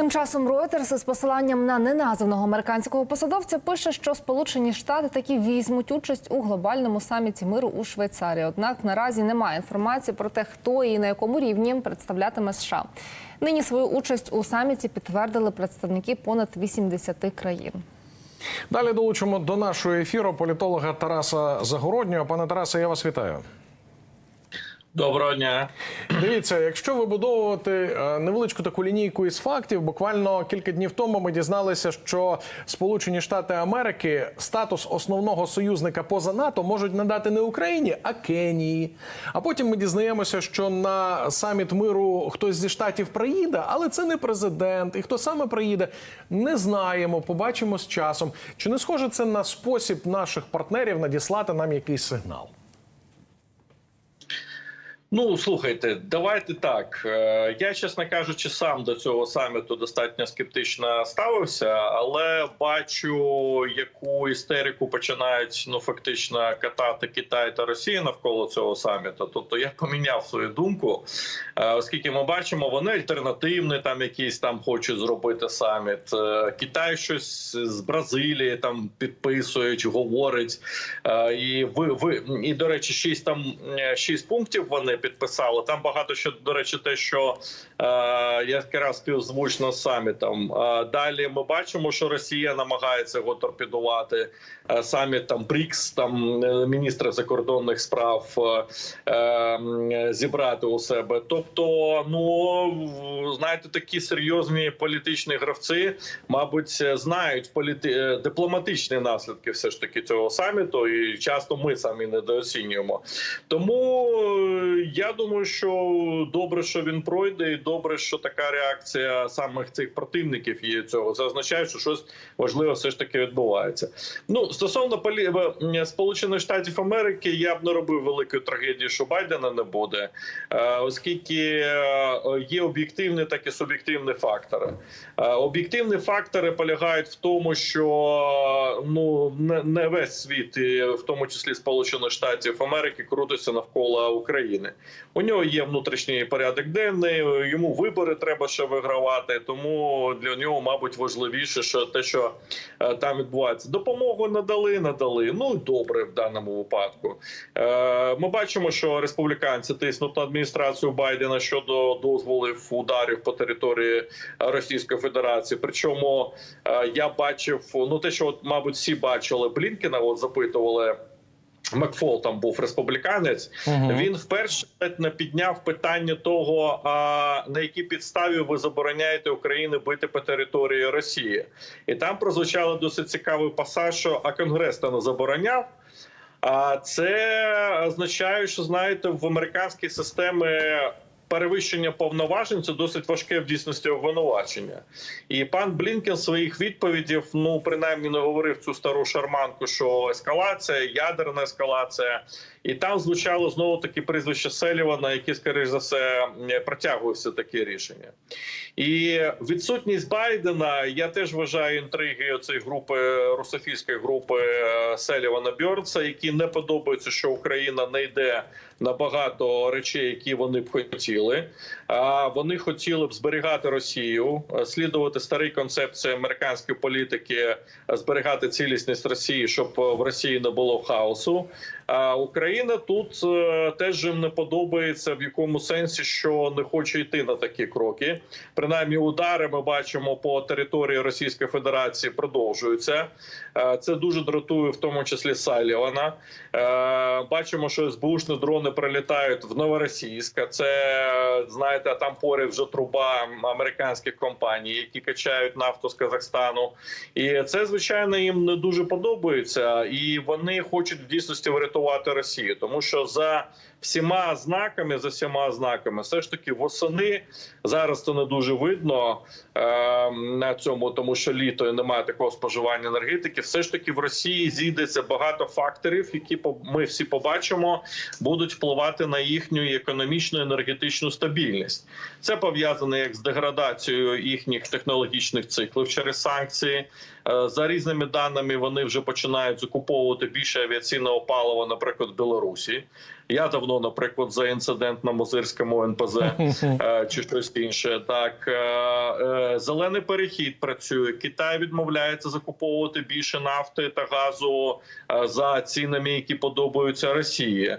Тим часом Reuters з посиланням на неназваного американського посадовця пише, що Сполучені Штати таки візьмуть участь у глобальному саміті миру у Швейцарії. Однак наразі немає інформації про те, хто і на якому рівні представлятиме США. Нині свою участь у саміті підтвердили представники понад 80 країн. Далі долучимо до нашого ефіру політолога Тараса Загороднього. Пане Тарасе, я вас вітаю. Доброго дня. Дивіться, якщо вибудовувати е, невеличку таку лінійку із фактів, буквально кілька днів тому ми дізналися, що Сполучені Штати Америки статус основного союзника поза НАТО можуть надати не Україні, а Кенії. А потім ми дізнаємося, що на саміт миру хтось зі штатів приїде, але це не президент. І хто саме приїде, не знаємо. Побачимо з часом. Чи не схоже це на спосіб наших партнерів надіслати нам якийсь сигнал? Ну слухайте, давайте так. Е, Я, чесно кажучи, сам до цього саміту достатньо скептично ставився, але бачу, яку істерику починають ну фактично катати Китай та Росія навколо цього саміту. Тобто я поміняв свою думку, е, оскільки ми бачимо, вони альтернативний там якийсь там хочуть зробити саміт. Е, Китай щось з Бразилії там підписують, говорить. І ви ви і до речі, шість там шість пунктів вони підписали. Там багато що до речі, те, що якраз співзвучно з самітом. Е, далі ми бачимо, що Росія намагається його торпедувати. Е, саміт там БРІКС, там е, міністри закордонних справ е, е, зібрати у себе. Тобто, ну знаєте, такі серйозні політичні гравці, мабуть, знають політи... е, дипломатичні наслідки все ж таки цього саміту, і часто ми самі недооцінюємо. Тому е, я думаю, що добре, що він пройде, і добре, що така реакція самих цих противників є цього. Це означає, що щось важливе все ж таки відбувається. Ну стосовно полі... Сполучених Штатів Америки, я б не робив великої трагедії, що Байдена не буде, е, оскільки е, є об'єктивні, так і суб'єктивні фактори. Е, Об'єктивні фактори полягають в тому, що ну не, весь світ, в тому числі Сполучених Штатів Америки, крутиться навколо України. У нього є внутрішній порядок денний. Йому вибори треба ще вигравати. Тому для нього, мабуть, важливіше, що те, що е, там відбувається, допомогу надали, надали. Ну добре в даному випадку. Е, Ми бачимо, що республіканці тиснуть на адміністрацію Байдена щодо дозволів ударів по території Російської Федерації. Причому е, я бачив ну те, що от, мабуть, всі бачили Блінкена, от запитували. Макфол там був республіканець. Угу. Він вперше не підняв питання того, а на якій підставі ви забороняєте Україні бити по території Росії, і там прозвучало досить цікавий пасаж, що а Конгрес та не забороняв. А це означає, що знаєте, в американській системі перевищення повноважень це досить важке в дійсності обвинувачення. І пан Блінкен своїх відповідів, ну принаймні не говорив цю стару шарманку, що ескалація, ядерна ескалація, і там звучало знову таки прізвище Селівана, який, скоріш за все, протягує все таке рішення. І відсутність Байдена я теж вважаю інтриги цієї групи русофільської групи е, Селівана Бьорнса, які не подобаються, що Україна не йде на багато речей, які вони б хотіли. А вони хотіли б зберігати Росію, слідувати старій концепції американської політики, зберігати цілісність Росії, щоб е, в Росії не було хаосу. А Україна тут е, теж їм не подобається в якому сенсі, що не хоче йти на такі кроки. Принаймні, удари ми бачимо по території Російської Федерації продовжуються. Е, Це дуже дратує, в тому числі Салівана. Е, Бачимо, що СБУшні дрони прилітають в Новоросійськ. Це знаєте, там поряд вже труба американських компаній, які качають нафту з Казахстану. І це звичайно їм не дуже подобається, і вони хочуть в дійсності врятувати Росію, тому що за всіма знаками, за всіма знаками, все ж таки восени зараз це не дуже видно е, на цьому, тому що літо і немає такого споживання енергетики. Все ж таки в Росії зійдеться багато факторів, які ми всі побачимо, будуть впливати на їхню економічну енергетичну стабільність. Це пов'язане як з деградацією їхніх технологічних циклів через санкції. Е, За різними даними вони вже починають закуповувати більше авіаційного палива, наприклад, Білорусі. Я давно, наприклад, за інцидент на Мозирському НПЗ е, чи щось інше. Так е, е, зелений перехід працює. Китай відмовляється закуповувати більше нафти та газу за цінами, які подобаються Росії.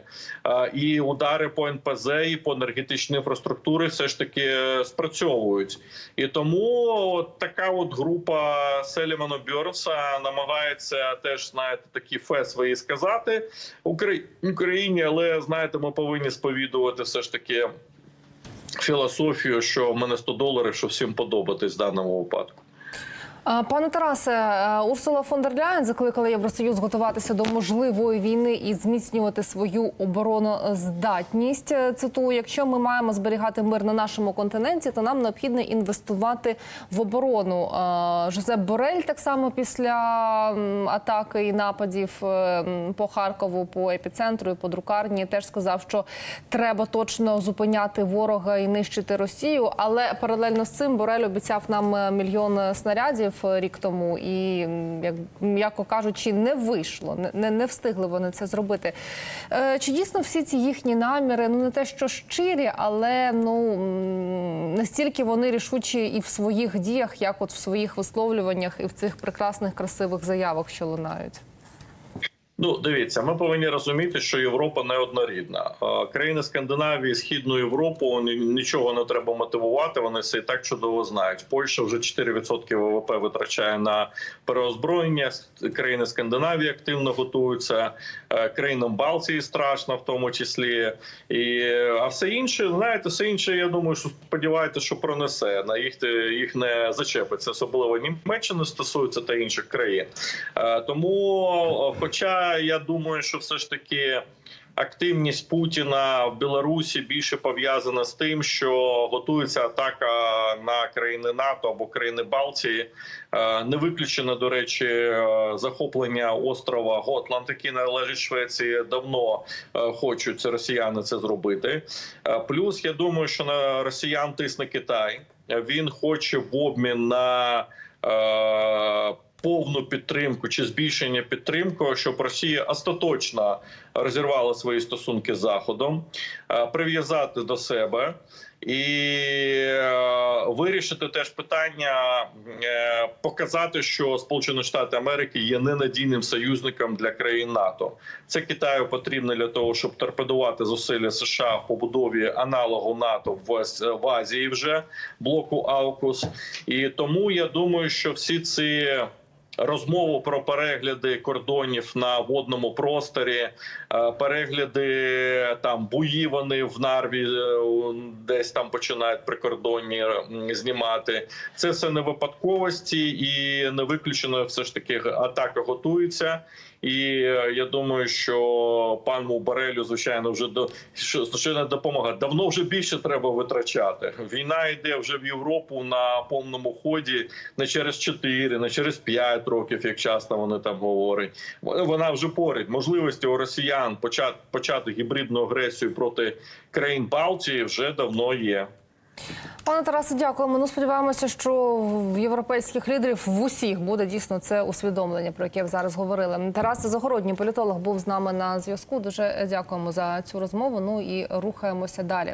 І удари по НПЗ і по енергетичній інфраструктурі все ж таки спрацьовують. І тому от така от група Селімана Бьорнса намагається теж знаєте такі фе свої сказати Україні, але знаєте, ми повинні сповідувати все ж таки філософію, що в мене 100 доларів, що всім подобатись в даному випадку. Пане Тарасе, е, Урсула фон дер Ляєн закликала Євросоюз готуватися до можливої війни і зміцнювати свою обороноздатність. Е, Цитую, якщо ми маємо зберігати мир на нашому континенті, то нам необхідно інвестувати в оборону. Е, Жозеп Борель так само після атаки і нападів по Харкову, по епіцентру і по друкарні теж сказав, що треба точно зупиняти ворога і нищити Росію. Але паралельно з цим Борель обіцяв нам мільйон снарядів е, рік тому, і як м'яко кажучи, не вийшло, не, не встигли вони це зробити. Е, Чи дійсно всі ці їхні наміри, ну не те, що щирі, але ну настільки вони рішучі і в своїх діях, як от в своїх висловлюваннях, і в цих прекрасних красивих заявах, що лунають. Ну, дивіться, ми повинні розуміти, що Європа не однорідна. Країни Скандинавії, Східну Європу нічого не треба мотивувати. Вони все і так чудово знають. Польща вже 4% ВВП витрачає на переозброєння. Країни Скандинавії активно готуються. Е, Країнам Балтії страшно, в тому числі. І а все інше, знаєте, все інше. Я думаю, що сподіваєте, що пронесе на їх їх не зачепиться. Особливо Німеччини стосується та інших країн. Е, Тому, хоча я думаю, що все ж таки. Активність Путіна в Білорусі більше пов'язана з тим, що готується атака на країни НАТО або країни Балтії. Е, Не виключено, до речі, е, захоплення острова Готланд, який належить Швеції. Давно е, хочуть росіяни це зробити. Плюс я думаю, що на росіян тисне Китай. Він хоче в обмін на повну підтримку чи збільшення підтримки, щоб Росія остаточно розірвала свої стосунки з Заходом, е, прив'язати до себе. І е, вирішити теж питання, е, показати, що Сполучені Штати Америки є ненадійним союзником для країн НАТО. Це Китаю потрібно для того, щоб торпедувати зусилля США в побудові аналогу НАТО в, Азії вже блоку Аукус. І тому я думаю, що всі ці. Розмову про перегляди кордонів на водному просторі, е, перегляди там бої вони в Нарві е, десь там починають прикордонні знімати. Це все не випадковості і не виключено. Все ж таки атака готується. І е, я думаю, що пану Барелю, звичайно, вже до що звичайно допомога. Давно вже більше треба витрачати. Війна йде вже в Європу на повному ході не через 4, не через 5 років, як часто вони там говорять. Вона вже поряд. Можливості у росіян почати почати гібридну агресію проти країн Балтії вже давно є. Пане Тарасе, дякуємо. Ну сподіваємося, що в європейських лідерів в усіх буде дійсно це усвідомлення, про яке ви зараз говорили. Тарас Загородній політолог був з нами на зв'язку. Дуже дякуємо за цю розмову. Ну і рухаємося далі.